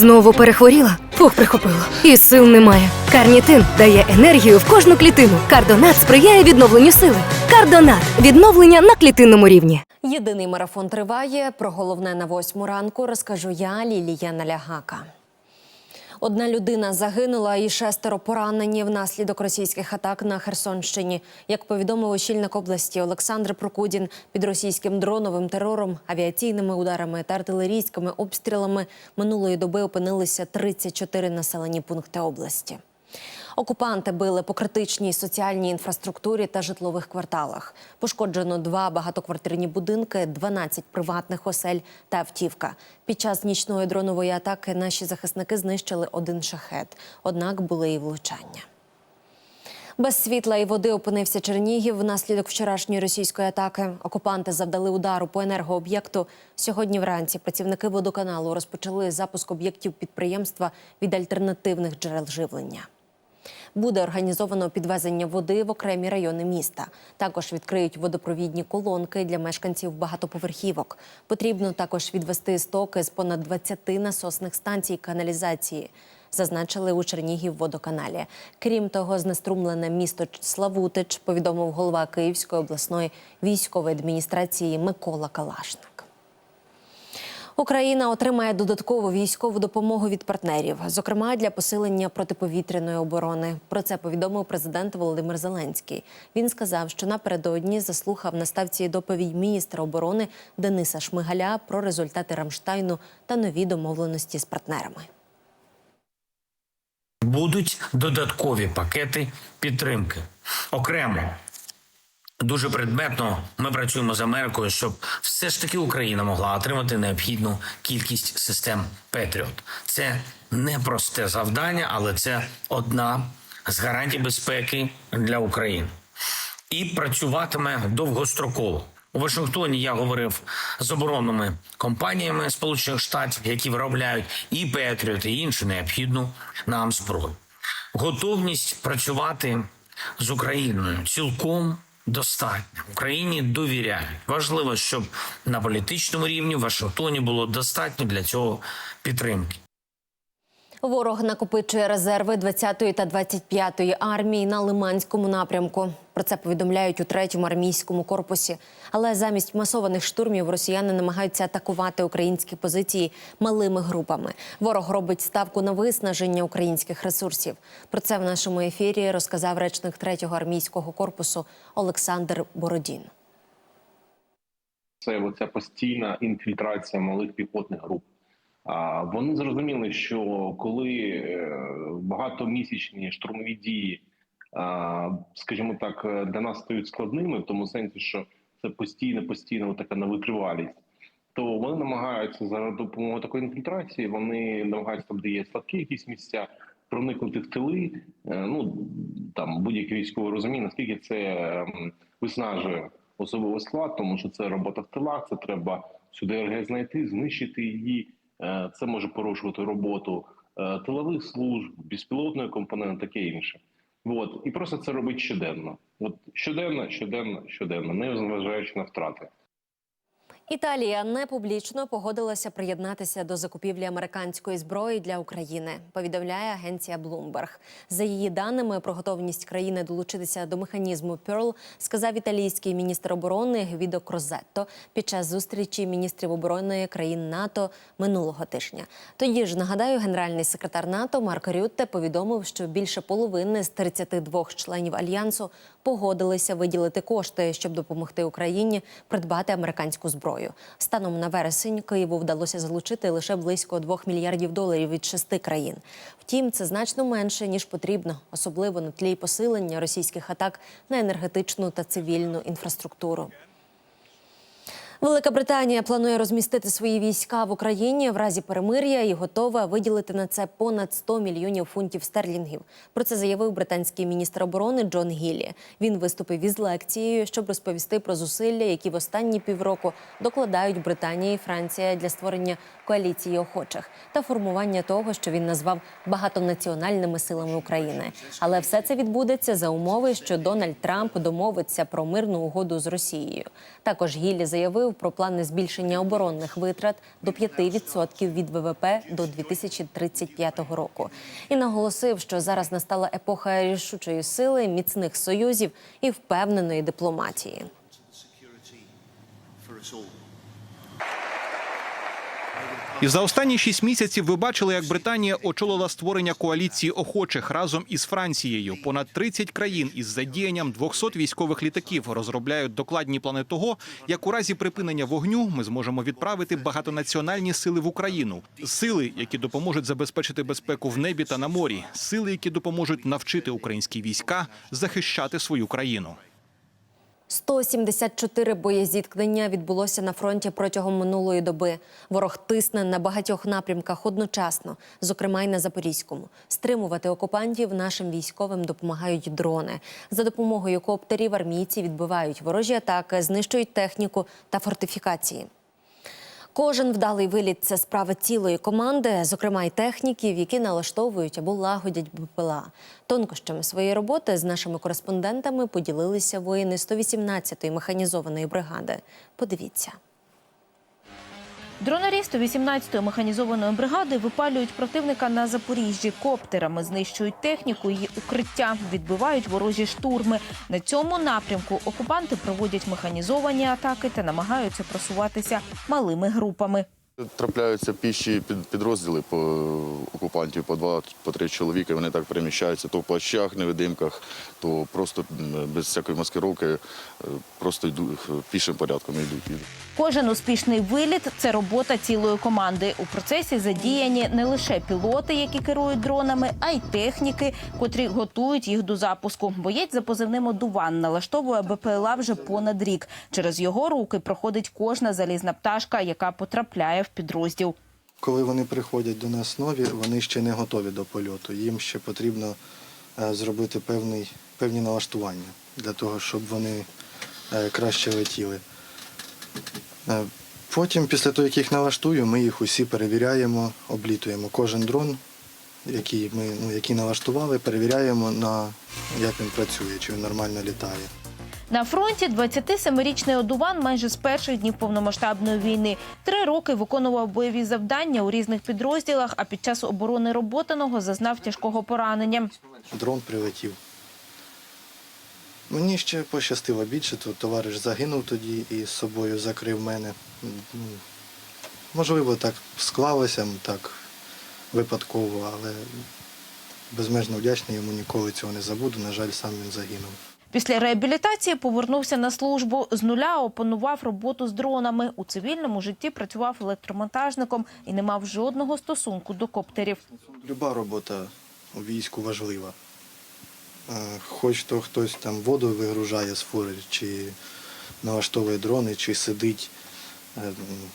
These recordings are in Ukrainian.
Знову перехворіла, фух прихопило. І сил немає. Карнітин дає енергію в кожну клітину. Кардонат сприяє відновленню сили. Кардонат відновлення на клітинному рівні. Єдиний марафон триває. Про головне на восьму ранку розкажу я, Лілія Налягака. Одна людина загинула і шестеро поранені внаслідок російських атак на Херсонщині. Як повідомив очільник області Олександр Прокудін, під російським дроновим терором, авіаційними ударами та артилерійськими обстрілами минулої доби опинилися 34 населені пункти області. Окупанти били по критичній соціальній інфраструктурі та житлових кварталах. Пошкоджено два багатоквартирні будинки, 12 приватних осель та автівка. Під час нічної дронової атаки наші захисники знищили один шахет, однак були і влучання. Без світла і води опинився Чернігів внаслідок вчорашньої російської атаки. Окупанти завдали удару по енергооб'єкту. Сьогодні вранці працівники водоканалу розпочали запуск об'єктів підприємства від альтернативних джерел живлення. Буде організовано підвезення води в окремі райони міста. Також відкриють водопровідні колонки для мешканців багатоповерхівок. Потрібно також відвести стоки з понад 20 насосних станцій каналізації. Зазначили у Чернігів водоканалі. Крім того, знеструмлене місто Славутич повідомив голова Київської обласної військової адміністрації Микола Калашник. Україна отримає додаткову військову допомогу від партнерів, зокрема для посилення протиповітряної оборони. Про це повідомив президент Володимир Зеленський. Він сказав, що напередодні заслухав на ставці доповідь міністра оборони Дениса Шмигаля про результати Рамштайну та нові домовленості з партнерами. Будуть додаткові пакети підтримки. Окремо, дуже предметно ми працюємо з Америкою, щоб все ж таки Україна могла отримати необхідну кількість систем Петріот. Це непросте завдання, але це одна з гарантій безпеки для України. І працюватиме довгостроково. У Вашингтоні я говорив з оборонними компаніями Сполучених Штатів, які виробляють і Петріот, і іншу необхідну нам зброю. Готовність працювати з Україною цілком достатньо. Україні довіряють. Важливо, щоб на політичному рівні в Вашингтоні було достатньо для цього підтримки. Ворог накопичує резерви 20-ї та 25-ї армії на Лиманському напрямку. Про це повідомляють у третьому армійському корпусі. Але замість масованих штурмів росіяни намагаються атакувати українські позиції малими групами. Ворог робить ставку на виснаження українських ресурсів. Про це в нашому ефірі розказав речник третього армійського корпусу Олександр Бородін. це оця постійна інфільтрація малих піхотних груп. Вони зрозуміли, що коли е, багатомісячні штурмові дії, скажімо так, е, для нас стають складними, в тому сенсі, що це постійно, постійно така невитривалість, то вони намагаються за допомогою такої інфільтрації, вони намагаються там, де є слабкі якісь місця, проникнути в тили. Е, Ну там будь-який військовий розуміє, наскільки це ем, виснажує особовий склад, тому що це робота в тилах, це треба сюди РГ знайти, знищити її. Е, Це може порушувати роботу е, тилових служб, безпілотної компоненти, таке інше. От і просто це робить щоденно. От щоденно, щоденно, щоденно, не зважаючи на втрати. Італія не публічно погодилася приєднатися до закупівлі американської зброї для України. Повідомляє агенція Bloomberg. За її даними, про готовність країни долучитися до механізму Pearl сказав італійський міністр оборони Гвідо Крозетто під час зустрічі міністрів оборони країн НАТО минулого тижня. Тоді ж нагадаю, генеральний секретар НАТО Марк Рютте повідомив, що більше половини з 32 членів альянсу погодилися виділити кошти, щоб допомогти Україні придбати американську зброю. Станом на вересень Києву вдалося залучити лише близько 2 мільярдів доларів від шести країн. Втім, це значно менше ніж потрібно, особливо на тлі посилення російських атак на енергетичну та цивільну інфраструктуру. Велика Британія планує розмістити свої війська в Україні в разі перемир'я і готова виділити на це понад 100 мільйонів фунтів стерлінгів. Про це заявив британський міністр оборони Джон Гіллі. Він виступив із лекцією, щоб розповісти про зусилля, які в останні півроку докладають Британія і Франція для створення коаліції охочих та формування того, що він назвав багатонаціональними силами України. Але все це відбудеться за умови, що Дональд Трамп домовиться про мирну угоду з Росією. Також Гіллі заявив, заявив про плани збільшення оборонних витрат до 5% від ВВП до 2035 року. І наголосив, що зараз настала епоха рішучої сили, міцних союзів і впевненої дипломатії. І за останні шість місяців ви бачили, як Британія очолила створення коаліції охочих разом із Францією. Понад 30 країн із задіянням 200 військових літаків розробляють докладні плани того, як у разі припинення вогню ми зможемо відправити багатонаціональні сили в Україну, сили, які допоможуть забезпечити безпеку в небі та на морі, сили, які допоможуть навчити українські війська захищати свою країну. 174 боєзіткнення відбулося на фронті протягом минулої доби. Ворог тисне на багатьох напрямках одночасно, зокрема й на Запорізькому. Стримувати окупантів нашим військовим допомагають дрони. За допомогою коптерів армійці відбивають ворожі атаки, знищують техніку та фортифікації. Кожен вдалий виліт це справа цілої команди, зокрема й техніків, які налаштовують або лагодять БПЛА. Тонкощами своєї роботи з нашими кореспондентами поділилися воїни 118-ї механізованої бригади. Подивіться. Дронарі 118-ї механізованої бригади випалюють противника на Запоріжжі коптерами, знищують техніку і укриття, відбивають ворожі штурми. На цьому напрямку окупанти проводять механізовані атаки та намагаються просуватися малими групами. Трапляються піші під, підрозділи по окупантів по два, по три чоловіка. Вони так переміщаються то в плащах, невидимках, то просто без всякої маскировки, е, просто йдуть пішим порядком йдуть. Кожен успішний виліт це робота цілої команди. У процесі задіяні не лише пілоти, які керують дронами, а й техніки, котрі готують їх до запуску. Боєць за позивним одуван налаштовує БПЛА вже понад рік. Через його руки проходить кожна залізна пташка, яка потрапляє в підрозділ. Коли вони приходять до нас нові, вони ще не готові до польоту. Їм ще потрібно е, зробити певний, певні налаштування для того, щоб вони е, краще летіли. Е, Потім, після того, як їх налаштую, ми їх усі перевіряємо, облітуємо. Кожен дрон, який ми ну, який налаштували, перевіряємо на як він працює, чи він нормально літає. На фронті 27-річний одуван майже з перших днів повномасштабної війни. Три роки виконував бойові завдання у різних підрозділах, а під час оборони роботаного зазнав тяжкого поранення. дрон прилетів. Мені ще пощастило більше, то товариш загинув тоді і з собою закрив мене. Можливо, так склалося, так випадково, але безмежно вдячний йому ніколи цього не забуду. На жаль, сам він загинув. Після реабілітації повернувся на службу. З нуля опанував роботу з дронами. У цивільному житті працював електромонтажником і не мав жодного стосунку до коптерів. Люба робота у війську важлива. Е, Хоч то хтось там воду вигружає з фури, чи налаштовує дрони, чи сидить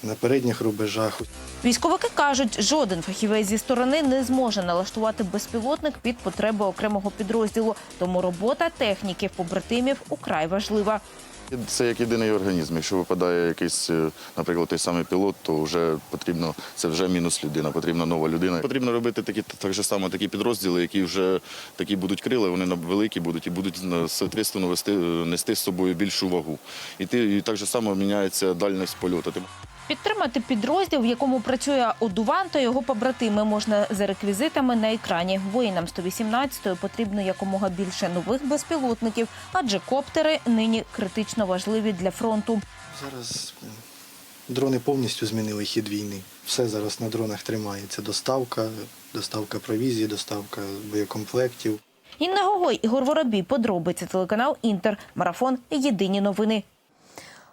на передніх рубежах. Військовики кажуть, жоден фахівець зі сторони не зможе налаштувати безпілотник під потреби окремого підрозділу. Тому робота техніків побратимів украй важлива. Це як єдиний організм. Якщо випадає якийсь, е, наприклад, той самий пілот, то вже потрібно, це вже мінус людина, потрібна нова людина. Потрібно робити такі так же само такі підрозділи, які вже такі будуть крила, вони великі будуть і будуть соответственно вести, нести з собою більшу вагу. І ти і так же само міняється дальність польоту. Ти Підтримати підрозділ, в якому працює одуван та його побратими, можна за реквізитами на екрані. Воїнам 118-ї потрібно якомога більше нових безпілотників, адже коптери нині критично важливі для фронту. Зараз дрони повністю змінили хід війни. Все зараз на дронах тримається. Доставка, доставка провізії, доставка боєкомплектів. Інна Гогой, Ігор Воробій, подробиці телеканал Інтер. Марафон. Єдині новини.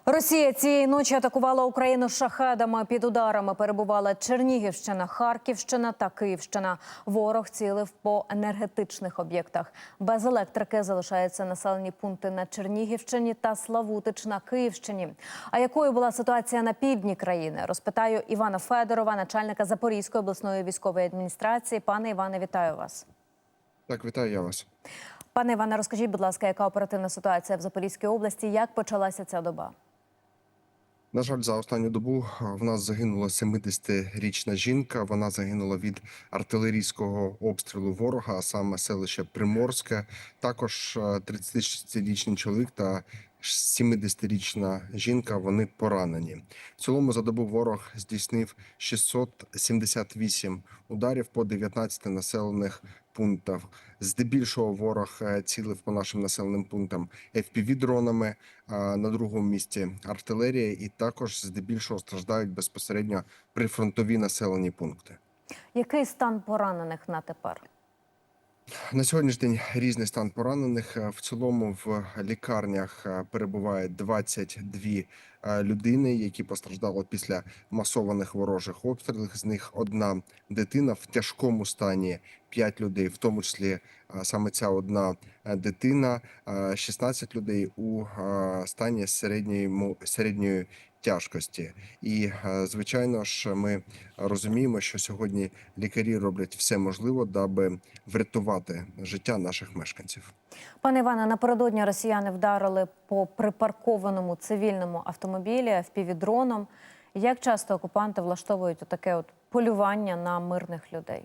Росія цієї ночі атакувала Україну шахедами. Під ударами перебувала Чернігівщина, Харківщина та Київщина. Ворог цілив по енергетичних об'єктах. Без електрики залишаються населені пункти на Чернігівщині та Славутич на Київщині. А якою була ситуація на півдні країни? Розпитаю Івана Федорова, начальника Запорізької обласної військової адміністрації. Пане Іване, вітаю вас. Так, вітаю я вас. Пане Іване, розкажіть, будь ласка, яка оперативна ситуація в Запорізькій області? Як почалася ця доба? На жаль, за останню добу в нас загинула 70-річна жінка. Вона загинула від артилерійського обстрілу ворога, а саме селище Приморське. Також а, 36-річний чоловік та 70-річна жінка. Вони поранені. В цілому за добу ворог здійснив 678 ударів по 19 населених пунктах. Здебільшого ворог е, цілив по нашим населеним пунктам FPV-дронами, на другому місці артилерія, і також здебільшого страждають безпосередньо прифронтові населені пункти. Який стан поранених на тепер? На сьогоднішній день різний стан поранених. Е, В цілому в лікарнях е, перебуває 22 е, людини, які постраждали після масованих ворожих обстрілів. З них одна дитина в тяжкому стані. 5 людей, в тому числі е, саме ця одна е, дитина, е, 16 людей у е, стані середньої середньої тяжкості. І е, звичайно ж, ми розуміємо, що сьогодні лікарі роблять все можливе, даби врятувати життя наших мешканців. Пане Іване, напередодні росіяни вдарили по припаркованому цивільному автомобілі впівдроном. Як часто окупанти влаштовують таке от полювання на мирних людей?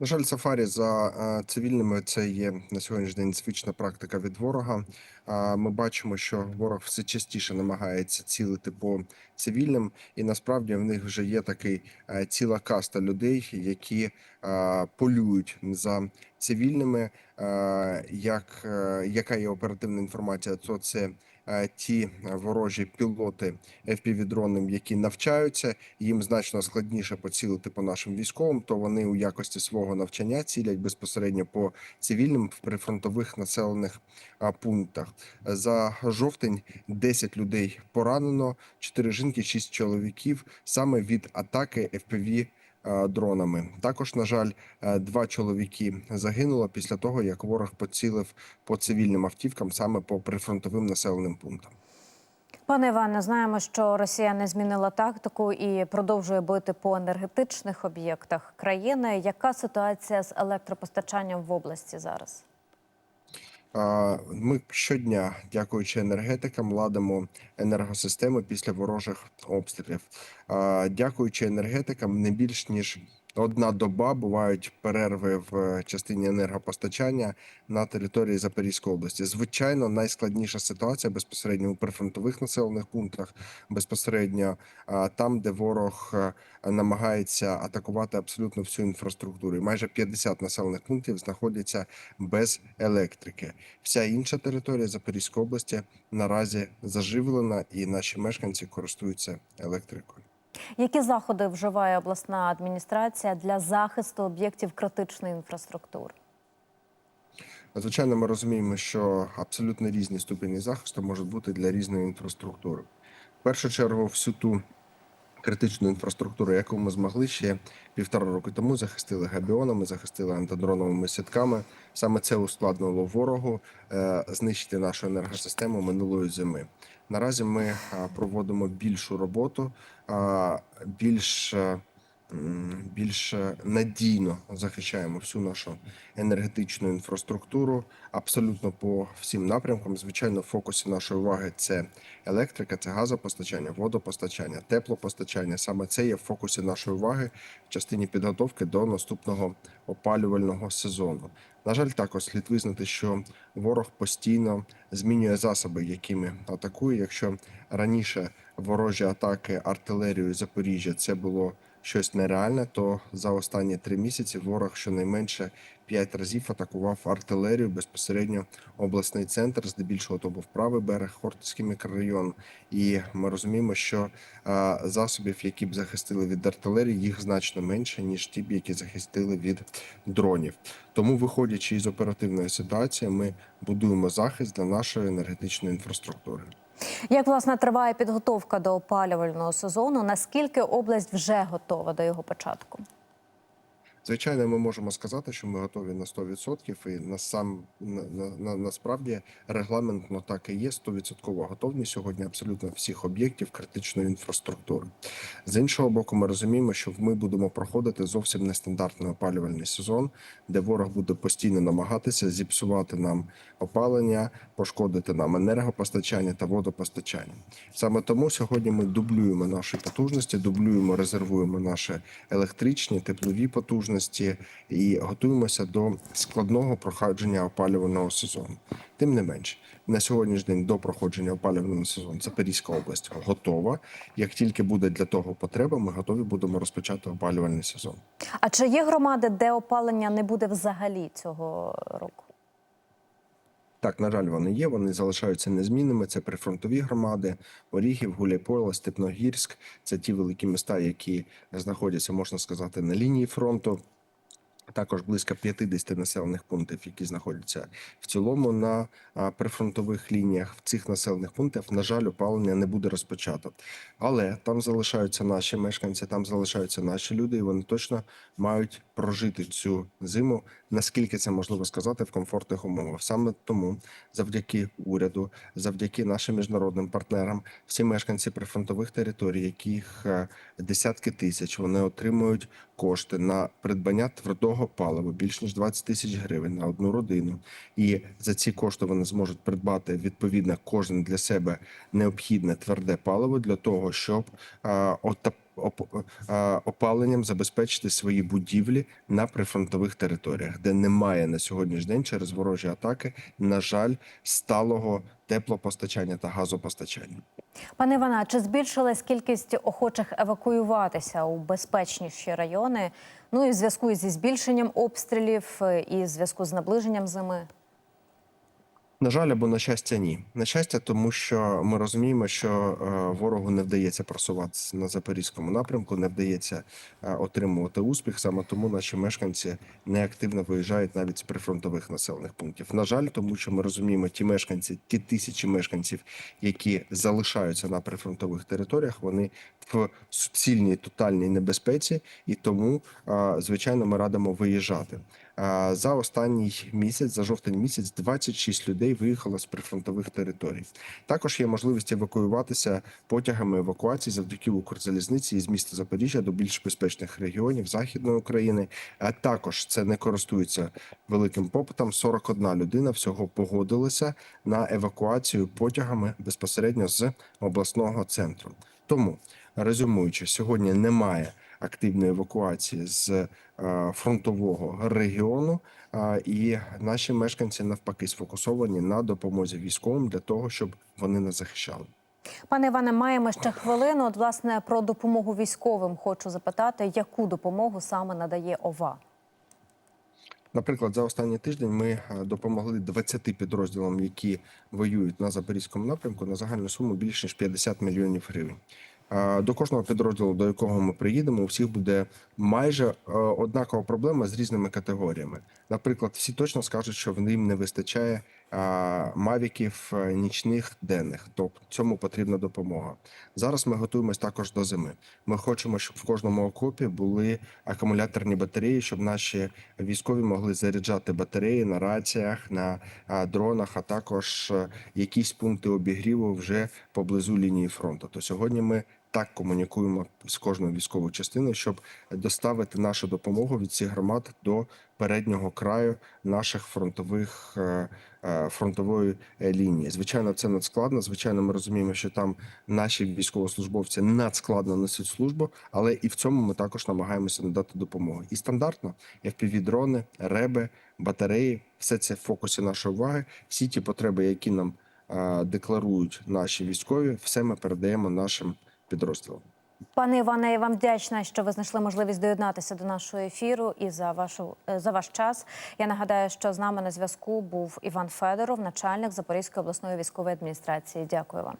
На жаль, сафарі за е, цивільними це є на сьогоднішній день звична практика від ворога. Ми бачимо, що ворог все частіше намагається цілити по цивільним, і насправді в них вже є такий е, ціла каста людей, які е, полюють за цивільними. Е, Як е, яка є оперативна інформація, то це е, ті ворожі пілоти FPV-дронів, які навчаються, їм значно складніше поцілити по нашим військовим, то вони у якості свого навчання цілять безпосередньо по цивільним в прифронтових населених пунктах. За жовтень 10 людей поранено, 4 жінки, 6 чоловіків саме від атаки FPV дронами. Також, на жаль, е, два чоловіки загинуло після того, як ворог поцілив по цивільним автівкам саме по прифронтовим населеним пунктам. Пане Іване, знаємо, що Росія не змінила тактику і продовжує бити по енергетичних об'єктах країни. Яка ситуація з електропостачанням в області зараз? Ми щодня, дякуючи енергетикам, ладимо енергосистеми після ворожих обстрілів. Дякуючи енергетикам, не більш ніж одна доба бувають перерви в частині енергопостачання на території Запорізької області. Звичайно, найскладніша ситуація безпосередньо у прифронтових населених пунктах, безпосередньо там, де ворог намагається атакувати абсолютно всю інфраструктуру. І майже 50 населених пунктів знаходяться без електрики. Вся інша територія Запорізької області наразі заживлена, і наші мешканці користуються електрикою. Які заходи вживає обласна адміністрація для захисту об'єктів критичної інфраструктури? Звичайно, ми розуміємо, що абсолютно різні ступені захисту можуть бути для різної інфраструктури. В першу чергу, всю ту критичну інфраструктуру, яку ми змогли ще півтора року тому, захистили габіонами, захистили антидроновими сітками. Саме це ускладнило ворогу е, знищити нашу енергосистему минулої зими. Наразі ми проводимо більшу роботу, більш е, більш надійно захищаємо всю нашу енергетичну інфраструктуру абсолютно по всім напрямкам. Звичайно, в фокусі нашої уваги це електрика, це газопостачання, водопостачання, теплопостачання. Саме це є в фокусі нашої уваги в частині підготовки до наступного опалювального сезону. На жаль, також слід визнати, що ворог постійно змінює засоби, якими атакує. Якщо раніше ворожі атаки артилерією Запоріжжя це було щось нереальне, то за останні три місяці ворог щонайменше п'ять разів атакував артилерію безпосередньо обласний центр, здебільшого то був правий берег, Хортицький мікрорайон. І ми розуміємо, що засобів, які б захистили від артилерії, їх значно менше ніж ті, б, які захистили від дронів. Тому, виходячи із оперативної ситуації, ми будуємо захист для нашої енергетичної інфраструктури. Як власне триває підготовка до опалювального сезону? Наскільки область вже готова до його початку? Звичайно, ми можемо сказати, що ми готові на 100%, і на сам на, на, на насправді регламентно так і є 100% готовність сьогодні абсолютно всіх об'єктів критичної інфраструктури. З іншого боку, ми розуміємо, що ми будемо проходити зовсім нестандартний опалювальний сезон, де ворог буде постійно намагатися зіпсувати нам опалення, пошкодити нам енергопостачання та водопостачання. Саме тому сьогодні ми дублюємо наші потужності, дублюємо, резервуємо наші електричні теплові потужності. Забезпеченості і готуємося до складного проходження опалювального сезону. Тим не менш, на сьогоднішній день до проходження опалювального сезону Запорізька область готова. Як тільки буде для того потреба, ми готові будемо розпочати опалювальний сезон. А чи є громади, де опалення не буде взагалі цього року? Так, на жаль, вони є. Вони залишаються незмінними. Це прифронтові громади, Оріхів, Гуляйполе, Степногірськ. Це ті великі міста, які знаходяться, можна сказати, на лінії фронту. Також близько 50 населених пунктів, які знаходяться в цілому на прифронтових лініях. В цих населених пунктах, на жаль, опалення не буде розпочато. Але там залишаються наші мешканці, там залишаються наші люди, і вони точно мають прожити цю зиму, наскільки це можливо сказати, в комфортних умовах. Саме тому, завдяки уряду, завдяки нашим міжнародним партнерам, всі мешканці прифронтових територій, яких е, десятки тисяч, вони отримують кошти на придбання твердого палива більш ніж 20 тисяч гривень на одну родину. І за ці кошти вони зможуть придбати відповідно кожен для себе необхідне тверде паливо для того, щоб отап- опаленням забезпечити свої будівлі на прифронтових територіях, де немає на сьогоднішній день через ворожі атаки, на жаль, сталого теплопостачання та газопостачання. Пане Івана, чи збільшилась кількість охочих евакуюватися у безпечніші райони? Ну і в зв'язку зі збільшенням обстрілів, е, і в зв'язку з наближенням зими? На жаль, або на щастя, ні. На щастя, тому що ми розуміємо, що е, ворогу не вдається просуватися на запорізькому напрямку, не вдається е, отримувати успіх. Саме тому наші мешканці неактивно виїжджають навіть з прифронтових населених пунктів. На жаль, тому що ми розуміємо, ті мешканці, ті тисячі мешканців, які залишаються на прифронтових територіях, вони в суцільній тотальній небезпеці, і тому, е, звичайно, ми радимо виїжджати. За останній місяць, за жовтень місяць, 26 людей виїхало з прифронтових територій. Також є можливість евакуюватися потягами евакуації завдяки Укрзалізниці із міста Запоріжжя до більш безпечних регіонів Західної України. А також це не користується великим попитом. 41 людина всього погодилася на евакуацію потягами безпосередньо з обласного центру. Тому резюмуючи, сьогодні немає активної евакуації з е, фронтового регіону, і наші мешканці навпаки сфокусовані на допомозі військовим для того, щоб вони нас захищали. Пане Іване, маємо ще хвилину. От, власне, про допомогу військовим хочу запитати, яку допомогу саме надає ОВА? Наприклад, за останній тиждень ми е, допомогли 20 підрозділам, які воюють на запорізькому напрямку, на загальну суму більше ніж 50 мільйонів гривень. До кожного підрозділу, до якого ми приїдемо, у всіх буде майже е, однакова проблема з різними категоріями. Наприклад, всі точно скажуть, що в ним не вистачає мавіків е, нічних денних, тобто цьому потрібна допомога. Зараз ми готуємось також до зими. Ми хочемо, щоб в кожному окопі були акумуляторні батареї, щоб наші військові могли заряджати батареї на раціях, на дронах, а також е, якісь пункти обігріву вже поблизу лінії фронту. То сьогодні ми так комунікуємо з кожною військовою частиною, щоб доставити нашу допомогу від цих громад до переднього краю наших фронтових е, е, фронтової е, лінії. Звичайно, це надскладно. Звичайно, ми розуміємо, що там наші військовослужбовці надскладно несуть службу, але і в цьому ми також намагаємося надати допомогу. І стандартно FPV-дрони, реби, батареї, все це в фокусі нашої уваги. Всі ті потреби, які нам декларують наші військові, все ми передаємо нашим підрозділам. Пане Іване, я вам вдячна, що ви знайшли можливість доєднатися до нашого ефіру і за вашу е, за ваш час. Я нагадаю, що з нами на зв'язку був Іван Федоров, начальник Запорізької обласної військової адміністрації. Дякую вам.